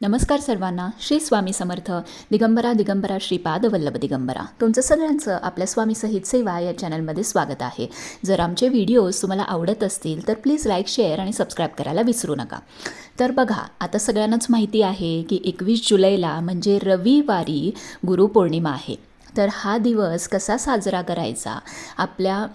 नमस्कार सर्वांना. श्री स्वामी समर्थ. दिगंबरा दिगंबरा श्रीपाद वल्लभ दिगंबरा. तुमचं सगळ्यांचं आपल्या स्वामी सहित सेवा या चॅनलमध्ये स्वागत आहे. जर आमचे व्हिडिओज तुम्हाला आवडत असतील तर प्लीज लाईक शेअर आणि सबस्क्राईब करायला विसरू नका. तर बघा आता सगळ्यांनाच माहिती आहे की एकवीस जुलैला म्हणजे रविवारी गुरुपौर्णिमा आहे. तर हा दिवस कसा साजरा करायचा? आपल्या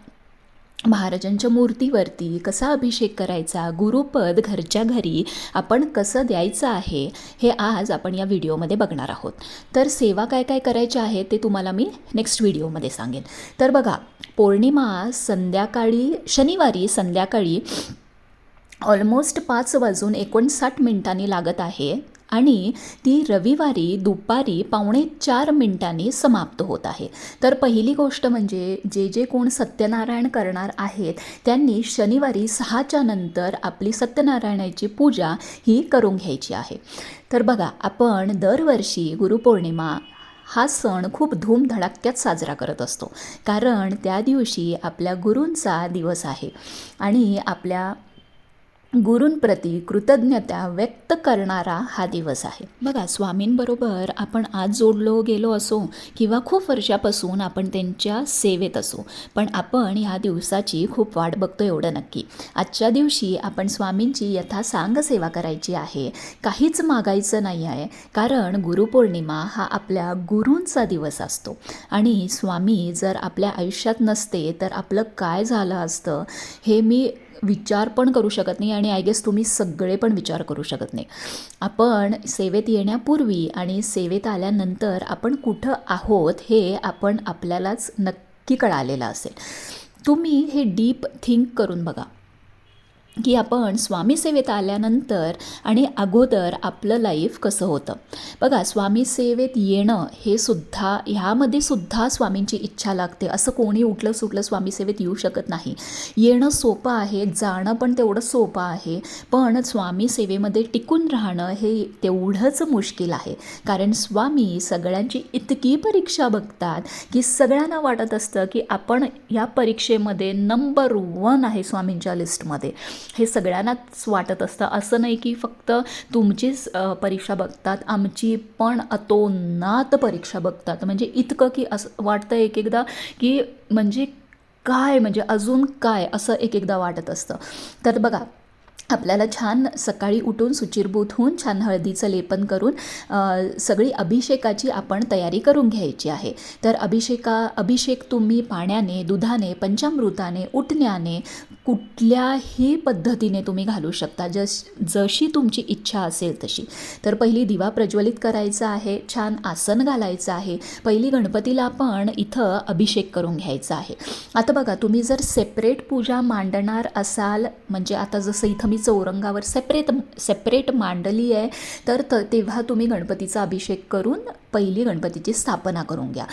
महाराजांच्या मूर्तीवरती कसा अभिषेक करायचा गुरुपद घरच्या घरी आपण कसं द्यायचं आहे हे आज आपण या व्हिडिओमध्ये बघणार आहोत. तर सेवा काय काय करायच्या आहे ते तुम्हाला मी नेक्स्ट व्हिडिओमध्ये सांगेन. तर बघा पौर्णिमा संध्याकाळी शनिवारी संध्याकाळी ऑलमोस्ट पाच वाजून एकोणसाठ मिनिटांनी लागत आहे. आणि ती रविवारी दुपारी पावणे चार मिनिटांनी समाप्त होत आहे. तर पहिली गोष्ट म्हणजे जे जे कोण सत्यनारायण करणार आहेत त्यांनी शनिवारी सहाच्या नंतर आपली सत्यनारायणाची पूजा ही करून घ्यायची आहे. तर बघा आपण दरवर्षी गुरुपौर्णिमा हा सण खूप धूमधडाक्यात साजरा करत असतो. कारण त्या दिवशी आपल्या गुरूंचा दिवस आहे आणि आपल्या गुरूंप्रती कृतज्ञता व्यक्त करणारा हा दिवस आहे. बघा स्वामींबरोबर आपण आज जोडलो गेलो असो किंवा खूप वर्षापासून आपण त्यांच्या सेवेत असो पण आपण ह्या दिवसाची खूप वाट बघतो एवढं नक्की. आजच्या दिवशी आपण स्वामींची यथा सांग सेवा करायची आहे. काहीच मागायचं नाही आहे कारण गुरुपौर्णिमा हा आपल्या गुरूंचा दिवस असतो. आणि स्वामी जर आपल्या आयुष्यात नसते तर आपलं काय झालं असतं हे मी विचार पण करू शकत नाही आणि आय गेस तुम्ही सगळे पण विचार करू शकत नाही. आपण सेवेत येण्यापूर्वी आणि सेवेत आल्यानंतर आपण कुठं आहोत हे आपण आपल्यालाच नक्की कळालेलं असेल. तुम्ही हे डीप थिंक करून बघा. की आपण स्वामी सेवेत आल्यानंतर आणि अगोदर आपलं लाईफ कसं होतं. बघा स्वामी सेवेत येणं हे सुद्धा ह्यामध्ये सुद्धा स्वामींची इच्छा लागते. असं कोणी उठलं सुटलं स्वामी सेवेत येऊ शकत नाही. येणं सोपं आहे जाणं पण तेवढं सोपं आहे पण स्वामी सेवेमध्ये टिकून राहणं हे तेवढंच मुश्किल आहे. कारण स्वामी सगळ्यांची इतकी परीक्षा बघतात की सगळ्यांना वाटत असतं की आपण या परीक्षेमध्ये नंबर वन आहे स्वामींच्या लिस्टमध्ये हे सगळ्यांनाच वाटत असतं. असं नाही की फक्त तुमचीच परीक्षा बघतात आमची पण अतोनात परीक्षा बघतात. म्हणजे इतकं की असं वाटतं एक एकदा की म्हणजे काय म्हणजे अजून काय असं एक एकदा वाटत असतं. तर बघा आपल्याला छान सकाळी उठून सुचिरभूत होऊन छान हळदीचं लेपन करून सगळी अभिषेकाची आपण तयारी करून घ्यायची आहे. तर अभिषेका अभिषेक तुम्ही पाण्याने दुधाने पंचामृताने उठण्याने कुठल्याही पद्धतीने तुम्ही घालू शकता. जश जशी तुमची इच्छा असेल तशी. तर पहिली दिवा प्रज्वलित करायचा आहे छान आसन घालायचं आहे. पहिली गणपतीला आपण इथं अभिषेक करून घ्यायचा आहे. आता बघा तुम्ही जर सेपरेट पूजा मांडणार असाल म्हणजे आता जसं इथं मी चौरंगावर सेपरेट सेपरेट मांडली आहे तर त तेव्हा तुम्ही गणपतीचा अभिषेक करून पहिली गणपतीची स्थापना करून घ्या.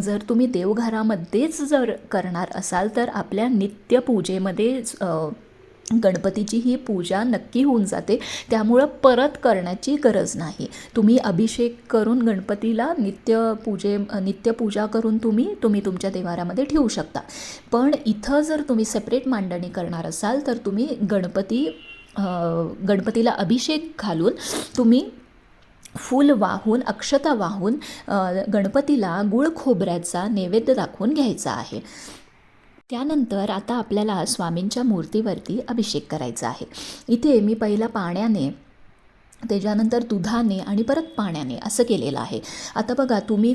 जर तुम्ही देवघरामध्येच जर करणार असाल तर आपल्या नित्यपूजेमध्ये गणपतीची ही पूजा नक्की होऊन जाते. त्यामुळं परत करण्याची गरज नाही. तुम्ही अभिषेक करून गणपतीला नित्य पूजे नित्यपूजा करून तुम्ही तुम्ही तुमच्या देवारामध्ये ठेवू शकता. पण इथं जर तुम्ही सेपरेट मांडणी करणार असाल तर तुम्ही गणपती गणपतीला अभिषेक घालून तुम्ही फूल वाहून अक्षता वाहून गणपतीला गुळ खोबऱ्याचा नैवेद्य दाखवून घ्यायचा आहे. त्यानंतर आता आपल्याला स्वामींच्या मूर्तीवरती अभिषेक करायचा आहे. इथे मी पहिला पाण्याने त्याच्यानंतर दुधाने आणि परत पाण्याने असं केलेलं आहे. आता बघा तुम्ही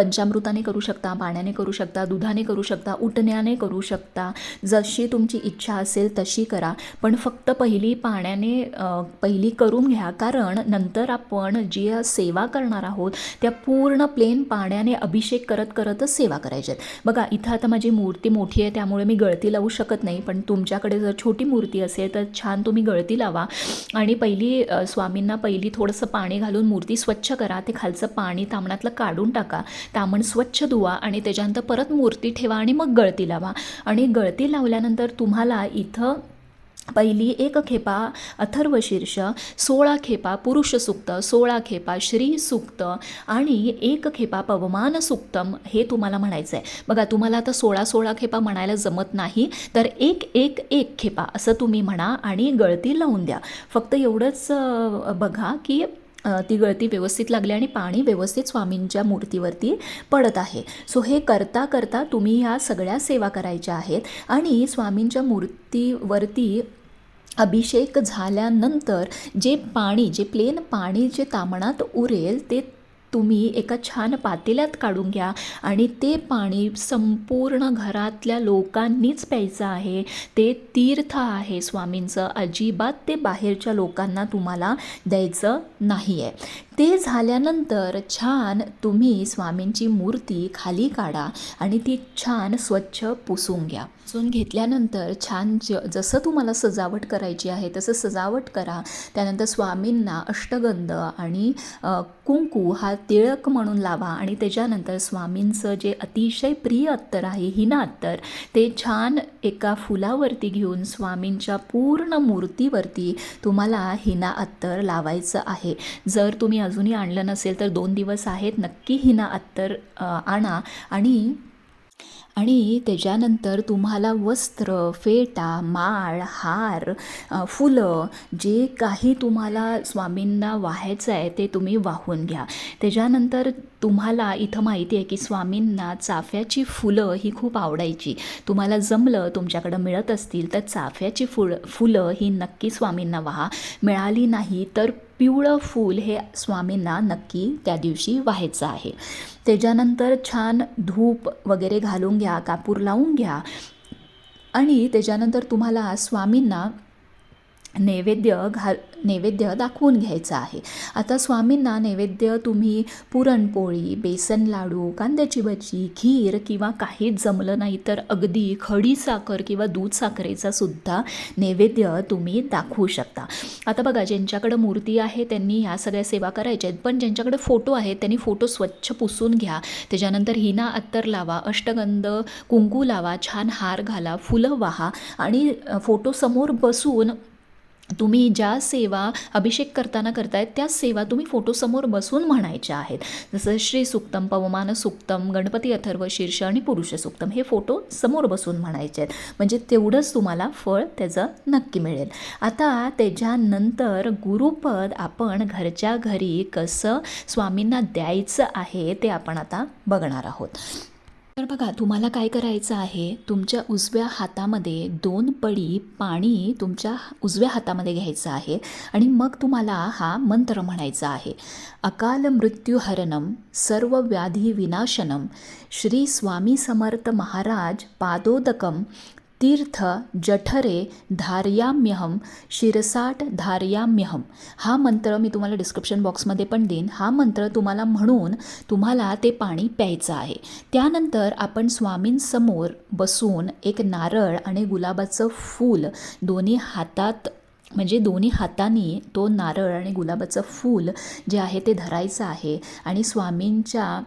पंचामृताने करू शकता पाण्याने करू शकता दुधाने करू शकता उठण्याने करू शकता. जशी तुमची इच्छा असेल तशी करा. पण फक्त पहिली पाण्याने पहिली करून घ्या. कारण नंतर आपण जी सेवा करणार आहोत त्या पूर्ण प्लेन पाण्याने अभिषेक करत करतच सेवा करायच्या आहेत बघा इथं आता माझी मूर्ती मोठी आहे त्यामुळे मी गळती लावू शकत नाही. पण तुमच्याकडे जर छोटी मूर्ती असेल तर छान तुम्ही गळती लावा. आणि पहिली स्वामींना पहिली थोडंसं पाणी घालून मूर्ती स्वच्छ करा. ते खालचं पाणी तांबणातलं काढून टाका. तामण स्वच्छ धुवा आणि त्याच्यानंतर परत मूर्ती ठेवा आणि मग गळती लावा. आणि गळती लावल्यानंतर तुम्हाला इथं पहिली एक खेपा अथर्वशीर्ष सोळा खेपा पुरुष सुक्त सोळा खेपा श्री सुक्त आणि एक खेपा पवमान सुक्तम हे तुम्हाला म्हणायचं आहे बघा तुम्हाला आता सोळा सोळा खेपा म्हणायला जमत नाही तर एक एक एक खेपा असं तुम्ही म्हणा आणि गळती लावून द्या. फक्त एवढंच बघा की ती गळती व्यवस्थित लागली आणि पाणी व्यवस्थित स्वामींच्या मूर्तीवरती पडत आहे. सो हे करता करता तुम्ही ह्या सगळ्या सेवा करायच्या आहेत आणि स्वामींच्या मूर्तीवरती अभिषेक झाल्यानंतर जे पाणी जे प्लेन पाणी जे तामणात उरेल ते तुम्ही एका छान पातेल्यात काढून घ्या आणि ते पाणी संपूर्ण घरातल्या लोकांनीच प्यायचं आहे. ते तीर्थ आहे स्वामींचं. अजिबात ते बाहेरच्या लोकांना तुम्हाला द्यायचं नाही आहे ते झाल्यानंतर छान तुम्ही स्वामींची मूर्ती खाली काढा आणि ती छान स्वच्छ पुसून घ्या. पुसून घेतल्यानंतर छान ज जसं तुम्हाला सजावट करायची आहे तसं सजावट करा. त्यानंतर स्वामींना अष्टगंध आणि कुंकू हा तिळक म्हणून लावा आणि त्याच्यानंतर स्वामींचं जे अतिशय प्रिय अत्तर आहे हिना अत्तर ते छान एका फुलावरती घेऊन स्वामींच्या पूर्ण मूर्तीवरती तुम्हाला हिना अत्तर लावायचं आहे. जर तुम्ही अजूनही आणलं नसेल तर दोन दिवस आहेत नक्की हिना अत्तर आणा आणि आणि त्याच्यानंतर तुम्हाला वस्त्र फेटा माळ हार फुलं जे काही तुम्हाला स्वामींना वाहायचं आहे ते तुम्ही वाहून घ्या. त्याच्यानंतर तुम्हाला इथं माहिती आहे की स्वामींना चाफ्याची फुलं ही खूप आवडायची. तुम्हाला जमलं तुमच्याकडं मिळत असतील तर चाफ्याची फुल फुलं ही नक्की स्वामींना वाहा. मिळाली नाही तर पिवळं फूल हे स्वामींना नक्की त्या दिवशी व्हायचं आहे. त्याच्यानंतर छान धूप वगैरे घालून घ्या कापूर लावून घ्या. आणि त्याच्यानंतर तुम्हाला स्वामींना नैवेद्य घाल नैवेद्य दाखवून घ्यायचं आहे. आता स्वामींना नैवेद्य तुम्ही पुरणपोळी बेसन लाडू कांद्याची भजी खीर किंवा काहीच जमलं नाही तर अगदी खडी साखर किंवा दूध साखरेचा सुद्धा नैवेद्य तुम्ही दाखवू शकता. आता बघा ज्यांच्याकडं मूर्ती आहे त्यांनी ह्या सगळ्या सेवा करायच्या आहेत. पण ज्यांच्याकडे फोटो आहेत त्यांनी फोटो स्वच्छ पुसून घ्या. त्याच्यानंतर हिना अत्तर लावा अष्टगंध कुंकू लावा छान हार घाला फुलं वाहा आणि फोटोसमोर बसून तुम्ही ज्या सेवा अभिषेक करताना करतायत त्या सेवा तुम्ही फोटोसमोर बसून म्हणायच्या आहेत. जसं श्री सुक्तम पवमान सुक्तम गणपती अथर्व शीर्ष आणि पुरुष सुक्तम हे फोटो समोर बसून म्हणायचे आहेत. म्हणजे तेवढंच तुम्हाला फळ त्याचं नक्की मिळेल. आता त्याच्यानंतर गुरुपद आपण घरच्या घरी कसं स्वामींना द्यायचं आहे ते आपण आता बघणार आहोत. तर बघा तुम्हाला काय करायचं आहे? तुमच्या उजव्या हातामध्ये दोन पडी पाणी तुमच्या उजव्या हातामध्ये घ्यायचं आहे आणि मग तुम्हाला हा मंत्र म्हणायचा आहे. अकाल मृत्यूहरणम सर्व व्याधी विनाशनम श्री स्वामी समर्थ महाराज पादोदकम तीर्थ जठरे धार्याम्यहम शिरसाट धार्याम्यहम हा मंत्र मी तुम्हाला डिस्क्रिप्शन बॉक्समध्ये पण देईन. हा मंत्र तुम्हाला म्हणून तुम्हाला ते पाणी प्यायचं आहे. त्यानंतर आपण स्वामींसमोर बसून एक नारळ आणि गुलाबाचं फूल दोन्ही हातात म्हणजे दोन्ही हातांनी तो नारळ आणि गुलाबाचं फूल जे आहे ते धरायचं आहे आणि स्वामींच्या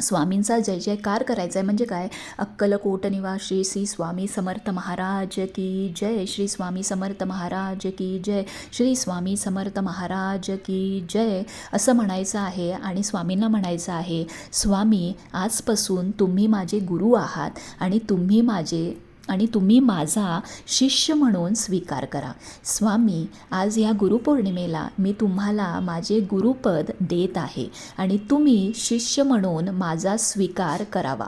स्वामींचा जय जयकार करायचा आहे म्हणजे काय? अक्कलकोट निवासी श्री स्वामी समर्थ महाराज की जय. श्री स्वामी समर्थ महाराज की जय. श्री स्वामी समर्थ महाराज की जय. असं म्हणायचं आहे आणि स्वामींना म्हणायचं आहे स्वामी आजपासून तुम्ही माझे गुरु आहात आणि तुम्ही माझे आणि तुम्ही माझा शिष्य म्हणून स्वीकार करा. स्वामी आज या गुरुपौर्णिमेला मी तुम्हाला माझे गुरुपद देत आहे आणि तुम्ही शिष्य म्हणून माझा स्वीकार करावा.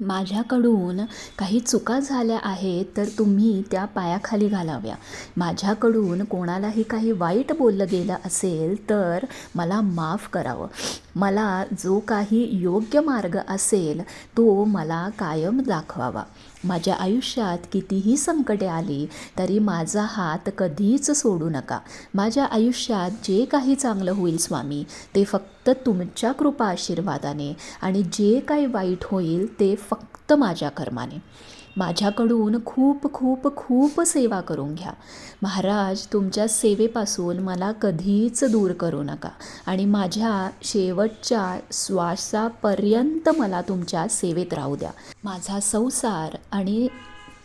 माझ्याकडून काही चुका झाल्या आहेत तर तुम्ही त्या पायाखाली घालाव्या. माझ्याकडून कोणालाही काही वाईट बोललं गेलं असेल तर मला माफ करावं. मला जो काही योग्य मार्ग असेल तो मला कायम दाखवावा. माझ्या आयुष्यात कितीही संकटे आली तरी माझा हात कधीच सोडू नका. माझ्या आयुष्यात जे काही चांगलं होईल स्वामी ते फक्त तुमच्या कृपा आशीर्वादाने आणि जे काही वाईट होईल ते फक्त माझ्या कर्माने. माझ्याकडून खूप खूप खूप सेवा करून घ्या. महाराज तुमच्या सेवेपासून मला कधीच दूर करू नका आणि माझ्या शेवटच्या श्वासापर्यंत मला तुमच्या सेवेत राहू द्या. माझा संसार आणि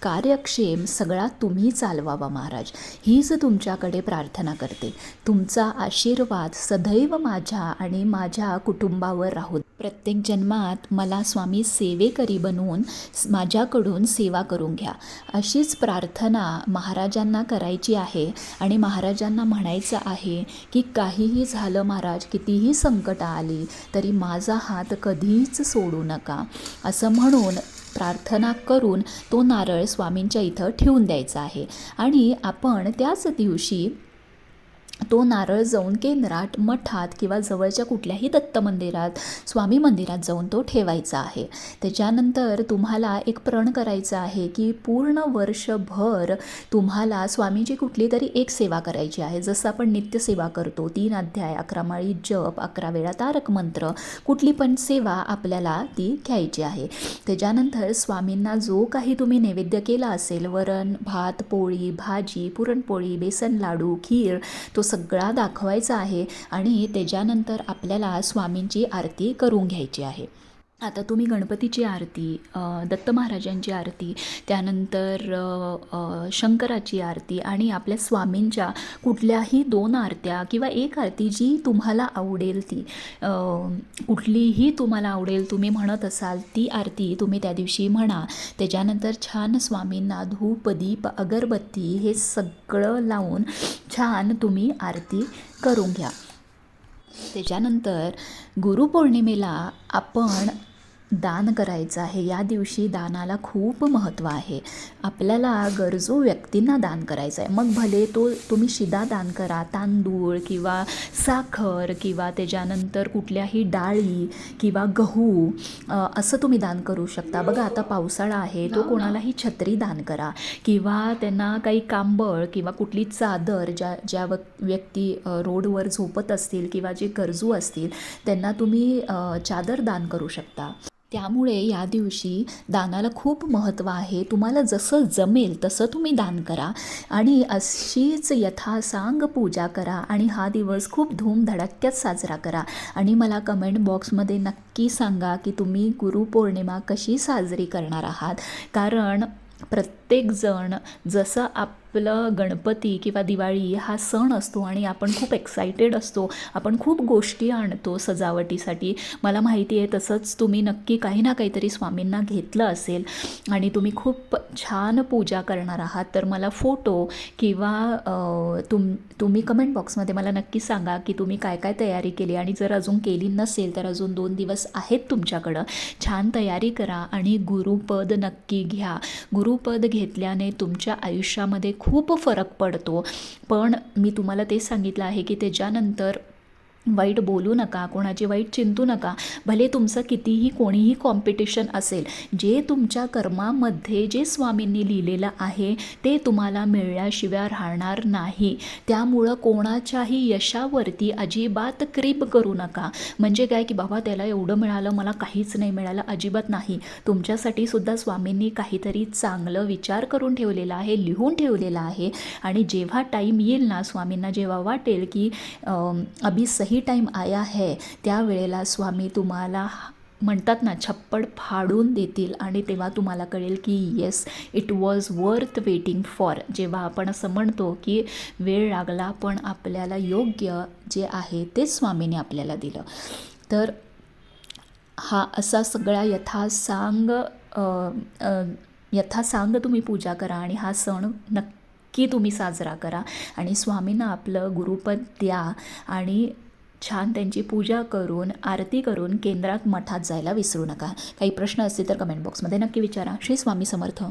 कार्यक्षेम सगळा तुम्ही चालवावा महाराज. हीच तुमच्याकडे प्रार्थना करते. तुमचा आशीर्वाद सदैव माझ्या आणि माझ्या कुटुंबावर राहू. प्रत्येक जन्मात मला स्वामी सेवेकरी बनवून माझ्याकडून सेवा करून घ्या. अशीच प्रार्थना महाराजांना करायची आहे आणि महाराजांना म्हणायचं आहे की काहीही झालं महाराज कितीही संकट आली तरी माझा हात कधीच सोडू नका. असं म्हणून प्रार्थना करून तो नारळ स्वामींच्या इथं ठेवून द्यायचा आहे. आणि आपण त्याच दिवशी तो नारळ जाऊन केंद्रात मठात किंवा जवळच्या कुठल्याही दत्त मंदिरात स्वामी मंदिरात जाऊन तो ठेवायचा आहे. त्याच्यानंतर तुम्हाला एक प्रण करायचं आहे की पूर्ण वर्षभर तुम्हाला स्वामीची कुठली तरी एक सेवा करायची आहे. जसं आपण नित्यसेवा करतो तीन अध्याय अकरा माळी जप अकरा वेळा तारक मंत्र कुठली पण सेवा आपल्याला ती घ्यायची आहे. त्याच्यानंतर स्वामींना जो काही तुम्ही नैवेद्य केला असेल वरण भात पोळी भाजी पुरणपोळी बेसन लाडू खीर तो सगळा दाखवायचा आहे आणि त्याच्यानंतर आपल्याला स्वामींची आरती करून घ्यायची आहे. आता तुम्ही गणपतीची आरती दत्त महाराजांची आरती त्यानंतर शंकराची आरती आणि आपल्या स्वामींच्या कुठल्याही दोन आरत्या किंवा एक आरती जी तुम्हाला आवडेल ती कुठलीही तुम्हाला आवडेल तुम्ही म्हणत असाल ती आरती तुम्ही त्या दिवशी म्हणा. त्याच्यानंतर छान स्वामींना धूप दीप अगरबत्ती हे सगळं लावून छान तुम्ही आरती करून घ्या. त्याच्यानंतर गुरुपौर्णिमेला आपण दान करायचं आहे. या दिवशी दानाला खूप महत्त्व आहे. आपल्याला गरजू व्यक्तींना दान करायचं आहे मग भले तो तुम्ही शिदा दान करा तांदूळ किंवा साखर किंवा त्याच्यानंतर कुठल्याही डाळी किंवा गहू असं तुम्ही दान करू शकता. बघा आता पावसाळा आहे. तो कोणालाही छत्री दान करा. किंवा त्यांना काही कांबळ किंवा कुठली चादर ज्या ज्या व्यक्ती रोडवर झोपत असतील किंवा जे गरजू असतील त्यांना तुम्ही चादर दान करू शकता. त्यामुळे या दिवशी दानाला खूप महत्त्व आहे. तुम्हाला जसं जमेल तसं तुम्ही दान करा. आणि अशीच यथासांग पूजा करा आणि हा दिवस खूप धूमधडाक्यात साजरा करा. आणि मला कमेंट बॉक्समध्ये नक्की सांगा की तुम्ही गुरुपौर्णिमा कशी साजरी करणार आहात? कारण प्रत्येकजण जसं आप आपलं गणपती किंवा दिवाळी हा सण असतो आणि आपण खूप एक्सायटेड असतो. आपण खूप गोष्टी आणतो सजावटीसाठी. मला माहिती आहे तसंच तुम्ही नक्की काही ना काहीतरी स्वामींना घेतलं असेल आणि तुम्ही खूप छान पूजा करणार आहात तर मला फोटो किंवा तुम तुम्ही कमेंट बॉक्समध्ये मला नक्की सांगा की तुम्ही काय काय तयारी केली आणि जर अजून केली नसेल तर अजून दोन दिवस आहेत तुमच्याकडं. छान तयारी करा आणि गुरुपद नक्की घ्या. गुरुपद घेतल्याने तुमच्या आयुष्यामध्ये खूप फरक पडतो. पण मी तुम्हाला तेच सांगितलं आहे की त्याच्यानंतर वाईट बोलू नका कोणाची वाईट चिंतू नका. भले तुमचं कितीही कोणीही कॉम्पिटिशन असेल जे तुमच्या कर्मामध्ये जे स्वामींनी लिहिलेलं आहे ते तुम्हाला मिळल्याशिवाय राहणार नाही. त्यामुळं कोणाच्याही यशावरती अजिबात क्रीप करू नका. म्हणजे काय की बाबा त्याला एवढं मिळालं मला काहीच नाही मिळालं अजिबात नाही. तुमच्यासाठी सुद्धा स्वामींनी काहीतरी चांगलं विचार करून ठेवलेला आहे लिहून ठेवलेलं आहे. आणि जेव्हा टाईम येईल ना स्वामींना जेव्हा वाटेल की अम, सही टाईम आया है त्यावेळेला स्वामी तुम्हाला म्हणतात ना छप्पड फाडून देतील आणि तेव्हा तुम्हाला कळेल की yes it was worth waiting for जेव्हा आपण असं म्हणतो की वेळ लागला पण आपल्याला योग्य जे आहे ते स्वामीने आपल्याला दिलं. तर हा असा सगळा यथासांग यथासांग तुम्ही पूजा करा आणि हा सण नक्की तुम्ही साजरा करा. आणि स्वामींना आपलं गुरुपद द्या आणि छान त्यांची पूजा करून आरती करून केंद्रात मठात जायला विसरू नका. काही प्रश्न असतील तर कमेंट बॉक्समध्ये नक्की विचारा. श्री स्वामी समर्थ.